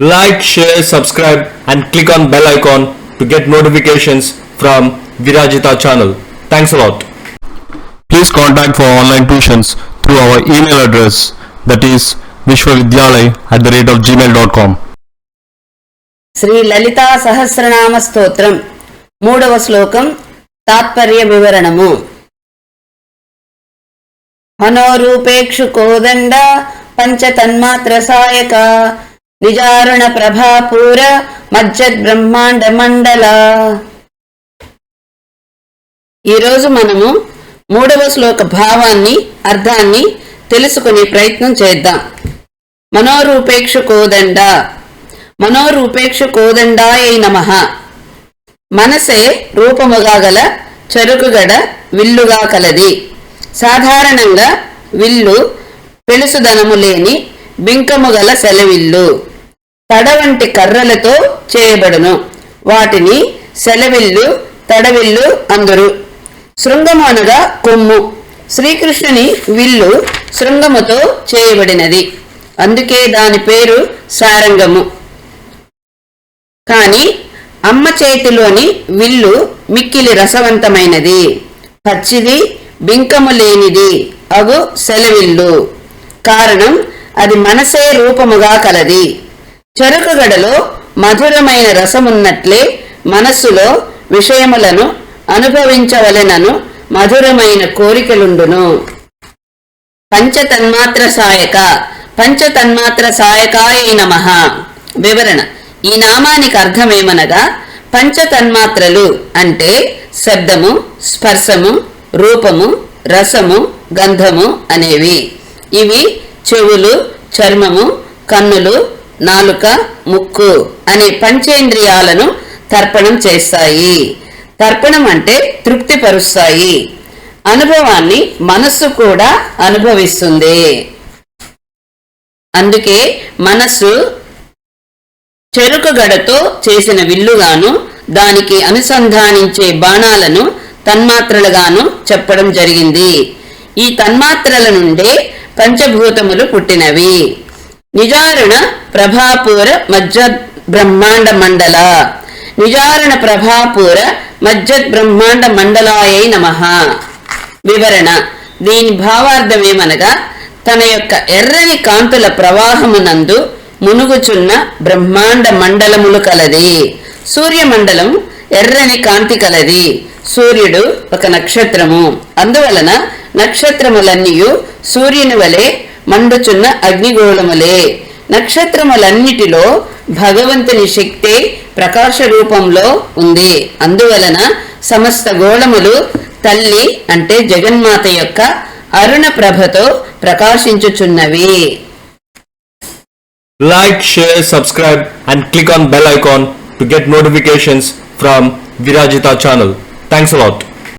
Like, share, subscribe and click on bell icon to get notifications from Virajita channel. Thanks a lot. Please contact for online tuitions through our email address that is vishwavidyalay at the rate of gmail.com. Shri Lalitha Sahasranama స్తోత్రం మూడవ శ్లోకం తాత్పర్య వివరణము హనోరూపేక్షు కోదండ పంచతన్మాత్ర సాయక నిజారుణ ప్రభాపూర మజ్జద్ బ్రహ్మాండ మండల ఈరోజు మనము మూడవ శ్లోక భావాన్ని అర్థాన్ని తెలుసుకునే ప్రయత్నం చేద్దాం. మనోరూపేక్ష కోదండ మనోరూపేక్ష కోదండాయ నమ. మనసే రూపముగా గల చెరుకుగడ విల్లుగా కలది. సాధారణంగా విల్లు పెలుసుదనము లేని బింకము గల సెలవిల్లు. తడ వంటి కర్రలతో చేయబడును. వాటిని సెలవిల్లు తడవిల్లు అందరు. శృంగము అనగా కొమ్ము. శ్రీకృష్ణుని విల్లు శృంగముతో చేయబడినది. అందుకే దాని పేరు సారంగము. కాని అమ్మ చేతిలోని విల్లు మిక్కిలి రసవంతమైనది. పచ్చిది బింకము లేనిది. అగు సెలవిల్లు. కారణం అది మనసే రూపముగా కలది. చెరుకుగడలో మధురమైన రసమున్నట్లే మనస్సులో విషయములను అనుభవించవలెనను మధురమైన కోరికలుండును. పంచతన్మాత్ర సాయక పంచతన్మాత్ర సాయకాయ నమ. వివరణ ఈ నామానికి అర్థమేమనగా పంచతన్మాత్రలు అంటే శబ్దము స్పర్శము రూపము రసము గంధము అనేవి. ఇవి చెవులు చర్మము కన్నులు నాలుక ముక్కు అనే పంచేంద్రియాలను తర్పణం చేస్తాయి. తర్పణం అంటే తృప్తిపరుస్తాయి. అనుభవాన్ని మనస్సు కూడా అనుభవిస్తుంది. అందుకే మనస్సు చెరుకుగడతో చేసిన విల్లుగాను దానికి అనుసంధానించే బాణాలను తన్మాత్రలుగాను చెప్పడం జరిగింది. ఈ తన్మాత్రల నుండే పంచభూతములు పుట్టినవి. నిజారణ ప్రభాపూర మధ్య బ్రహ్మాండ మండల. నిజారణ ప్రభాపూర మధ్య బ్రహ్మాండ మండలాయై నమః. వివరణ. దీని భావార్థమేమనగా తన యొక్క ఎర్రని కాంతుల ప్రవాహమునందు మునుగుచున్న బ్రహ్మాండ మండలములు కలది. సూర్యమండలం ఎర్రని కాంతి కలది. సూర్యుడు ఒక నక్షత్రము. అందువలన నక్షత్రములన్నీయు సూర్యుని వలె మండుచున్న అగ్నిగోళములే. నక్షత్రములన్నిటిలో భగవంతుని శక్తి ప్రకాశ రూపంలో ఉంది. అందువలన సమస్త గోళములు తల్లి అంటే జగన్మాత యొక్క అరుణ ప్రభతో ప్రకాశించుచున్నవి. Like share subscribe and click on bell icon to get notifications from Virajita channel thanks a lot